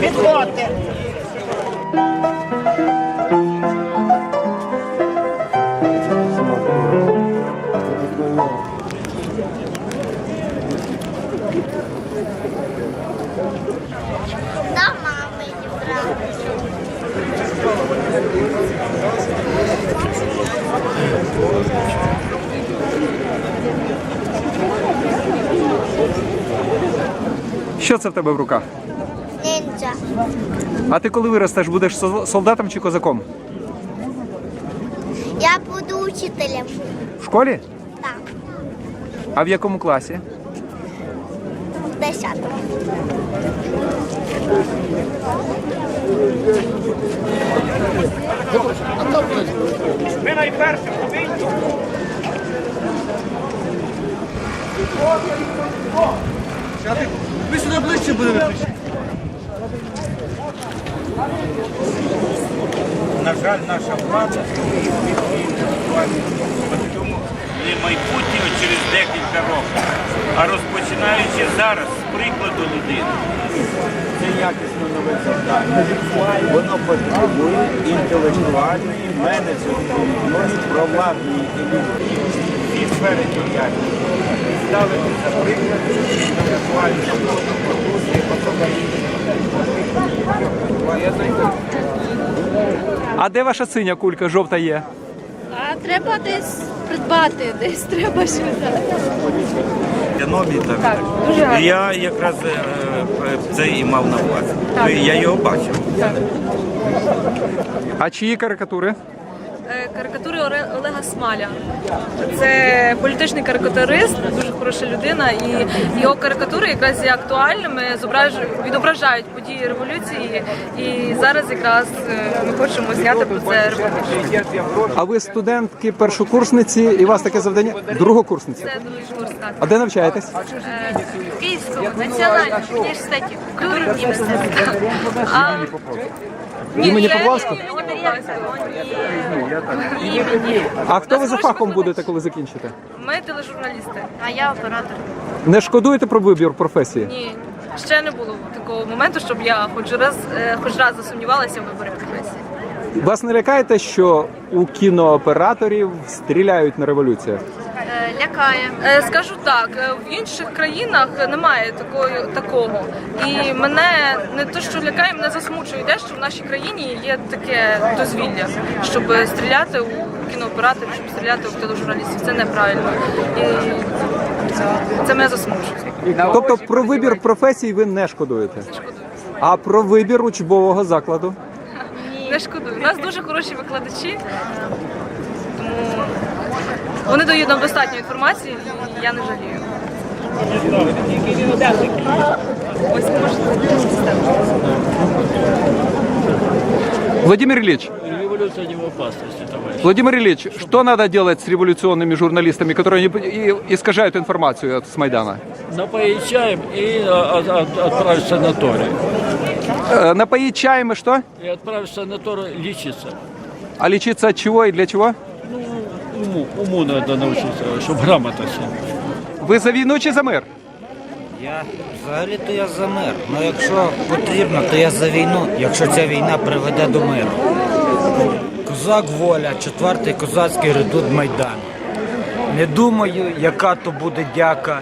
Підходьте. Що це в тебе в руках? Ніндзя. А ти коли виростеш, будеш солдатом чи козаком? Я буду учителем. В школі? Так, А в якому класі? в десятому. Ви найперше повинні. Ви сюди ближче будете. На жаль, наша влада не майбутнє через декілька років, а розпочинаючи зараз з прикладу людини. Це якісно нове завдання. Воно потребує інтелектуальної менеджерної провладної еліти. Всі сфери діяльності ставити за приклад інтелектуальної продукції, А де ваша синя кулька жовта є? А треба десь придбати, десь треба щось. Нові так. Так, дуже гарно. Я якраз е, це і мав на увазі. Я його бачив. А чиї карикатури? Карикатури Олега Смаля. Це політичний карикатурист, дуже хороша людина, і його карикатури якраз є актуальними, відображають події революції. І зараз якраз е, ми хочемо зняти про це репортаж. А ви студентки першокурсниці і у вас таке завдання? Другокурсниці. Це другий курс так. А де навчаєтесь? Е, в Київському національному університеті культури і мистецтва. А Імені. Імені. А хто ви за фахом будете, коли закінчите? Ми тележурналісти, а я оператор. Не шкодуєте про вибір професії? Ні, ще не було такого моменту, щоб я хоч раз, е, хоч раз засумнівалася в виборі професії. Вас не лякаєте, що у кінооператорів стріляють на революціях? Лякає. Е, Скажу так, е, в інших країнах немає такої такого. І мене не то, що лякає, мене засмучує те, що в нашій країні є таке дозвілля, щоб стріляти у кінооператорів, щоб стріляти у тележурналістів. Це неправильно. І це мене засмучує. Тобто про вибір професії ви не шкодуєте? А про вибір учбового закладу? Не шкодую. У нас дуже хороші викладачі, вони дають нам достатньо інформації, і я не жалію. Ось можете. Владимир Ильич, Революция не в опасности, товарищ. Владимир Ильич, что надо делать с революционными журналистами, которые не- и- искажают информацию от- с Майдана? Напоить чаем и а, а, а, отправить в санаторий. Э, Напоить чаем и что? И отправить в санаторий лечиться. А лечиться от чего и для чего? Уму, уму надо научиться, чтобы грамотность. Ви за війну чи за мир? Я взагалі-то я за мир. Ну якщо потрібно, то я за війну, якщо ця війна приведе до миру. Козак воля, четвертий козацький редут Майдан. Не думаю, яка то буде дяка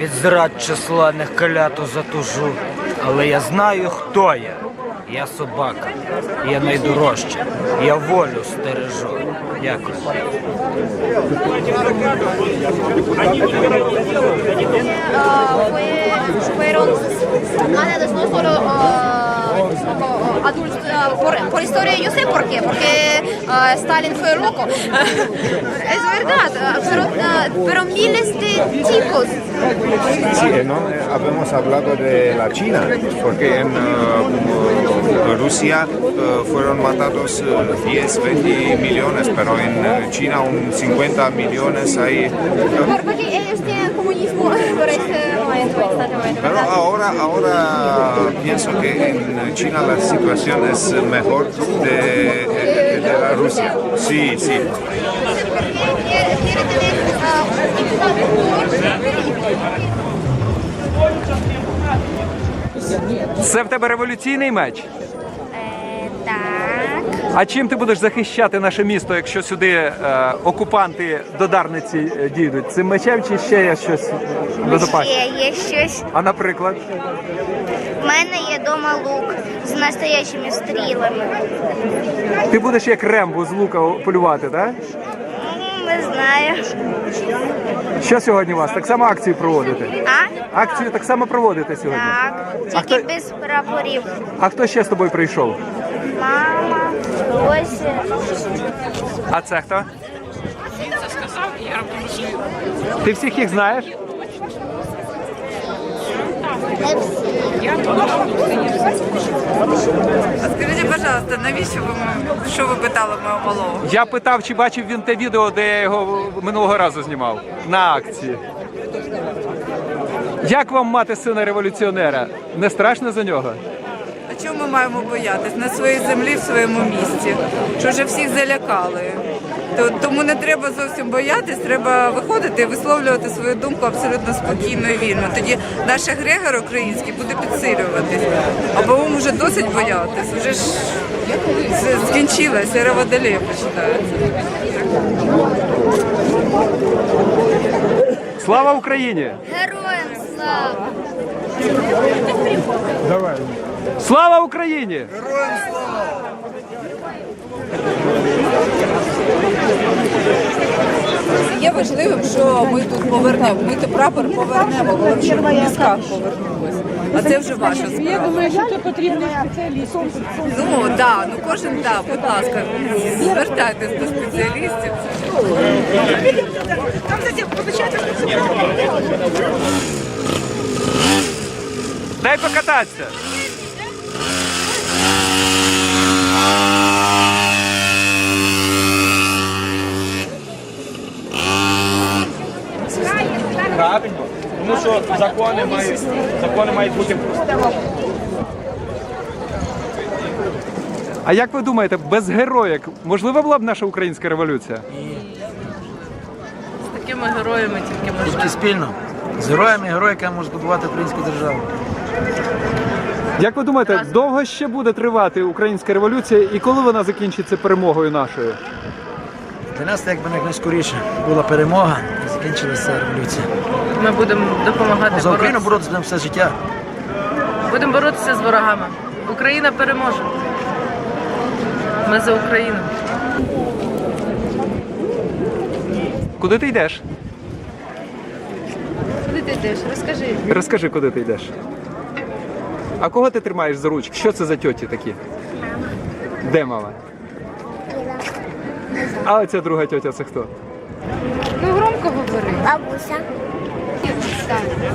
від зрад численних каляту затужу. Але я знаю, хто я. Я собака. Я найдорожча. Я волю стережу. Дякую. solo adultos, ah, por, por historia yo sé por qué, porque ah, Stalin fue loco. es verdad, pero, ah, pero miles de chicos Sí, ¿no? Habíamos hablado de la China, porque en Rusia fueron matados uh, 10, 20 millones, pero en China un 50 millones por- porque ellos tienen comunismo por este momento, Pero ahora, pienso que en China la situación es mejor de, eh, de, la Rusia. Sí, sí. Це в тебе революційний. А чим ти будеш захищати наше місто, якщо сюди е, окупанти додарниці е, дійдуть? Цим мечем чи ще є щось безопасне? Ще є щось. А наприклад, У мене є дома лук з настоящими стрілами. ти будеш як Рембо з лука полювати, так? М, Не знаю. Що сьогодні у вас? Так само акцію проводите? А? Акцію так само проводите сьогодні? Так. Тільки хто- без прапорів. А хто ще з тобою прийшов? Мама, ось. А це хто? Він це сказав, і я роблю. Ти всіх їх знаєш? Не всі. Скажіть, пожалуйста, навіщо ви що ви питали мого малого? Я питав, чи бачив він те відео, де я його минулого разу знімав на акції. Як вам мати сина революціонера? Не страшно за нього? Чого ми маємо боятись на своїй землі, в своєму місті? Що вже всіх залякали? То- Тому не треба зовсім боятись, треба виходити і висловлювати свою думку абсолютно спокійно і вільно. Тоді наш егрегор український буде підсилюватись. Або вам вже досить боятись. Вже ж скінчилася, ера водолея починається. Слава Україні! Героям слава! Слава Україні! Є важливим, що ми тут повернемо. Ми то прапор повернемо, головне, щоб в мізках повернулось. А це вже ваша справа. Я думаю, що це потрібно спеціалістів. Ну да, ну кожен да, будь ласка, звертайтесь до спеціалістів. Дай покататися! Правильно. Тому що закони мають, закони мають бути А як ви думаєте, без героїк можлива була б наша українська революція? З такими героями тільки можна. Тільки спільно. З героями і героїками може збудувати українську державу. Як ви думаєте, довго ще буде тривати українська революція і коли вона закінчиться перемогою нашою? Для нас, якби найскоріше була перемога закінчилася революція. Ми будемо допомагати За Україну боротися. боротися будемо все життя. Будемо боротися з ворогами. Україна переможе. Ми за Україну. Куди ти йдеш? Куди ти йдеш? Розкажи. Розкажи, куди ти йдеш. А кого ти тримаєш за ручку? Що це за тьоті такі? Де мама? А оця друга тьотя це хто? Ну. Бабуся.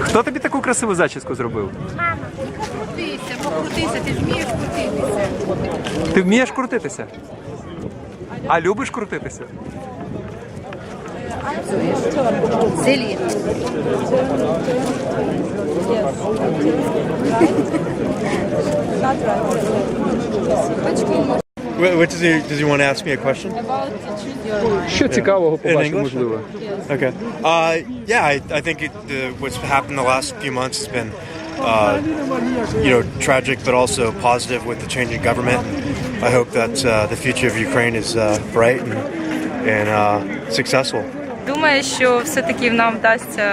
Хто тобі таку красиву зачіску зробив? Крутися, покрутися, ти вмієш крутитися. Ти вмієш крутитися? А любиш крутитися? Селі. What does he does he want to ask me a question? Що цікавого In побачив, English? можливо? Okay. Uh, yeah, I, I think it, the, what's happened the last few months has been, uh, you know, tragic, but also positive with the changing government. I hope that uh, the future of Ukraine is uh, bright and, and uh, successful. Думаю, що все-таки нам вдасться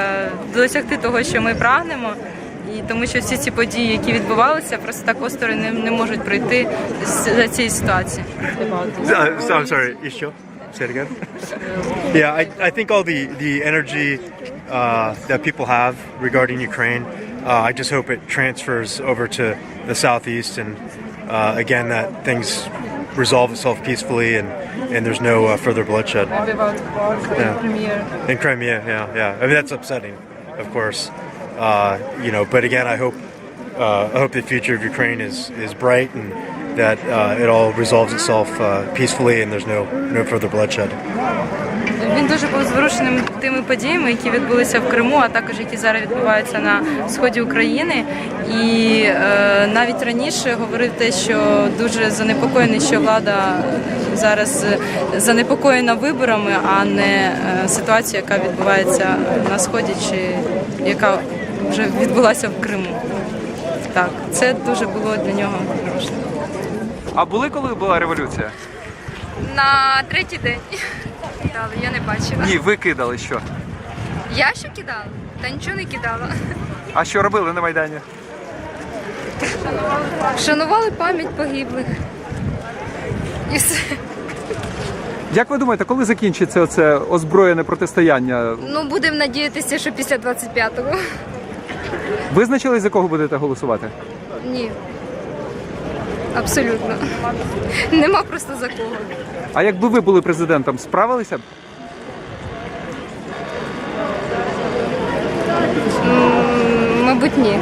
досягти того, що ми прагнемо. І тому що всі ці події, які відбувалися, просто так осторонь не, не можуть пройти з за цієї ситуації. Uh, so, I'm sorry, Isho. Say it again. yeah, I, I think all the, the energy uh, that people have regarding Ukraine, uh, I just hope it transfers over to the southeast and uh, again that things resolve itself peacefully and, and there's no uh, further bloodshed. In Crimea, yeah, yeah. I mean that's upsetting, of course. Uh, you know, but again, I hope uh, I hope the future of Ukraine is is bright and that uh, it all resolves itself uh, peacefully and there's no no further bloodshed. Він дуже був зворушеним тими подіями, які відбулися в Криму, а також які зараз відбуваються на сході України. І е, навіть раніше говорив те, що дуже занепокоєний, що влада зараз занепокоєна виборами, а не е, ситуацією, яка відбувається на сході, чи яка вже відбулася в Криму. Так, це дуже було для нього хороше. А були коли була революція? На третій день. Кидали, я не бачила. Ні, ви кидали що? Я що кидала? Та нічого не кидала. А що робили на Майдані? Вшанували пам'ять погиблих. І все. Як ви думаєте, коли закінчиться це озброєне протистояння? Ну, будемо надіятися, що після 25-го. Визначили, за кого будете голосувати? Ні. Абсолютно. Нема просто за кого. А якби ви були президентом, справилися б? М, Мабуть, ні.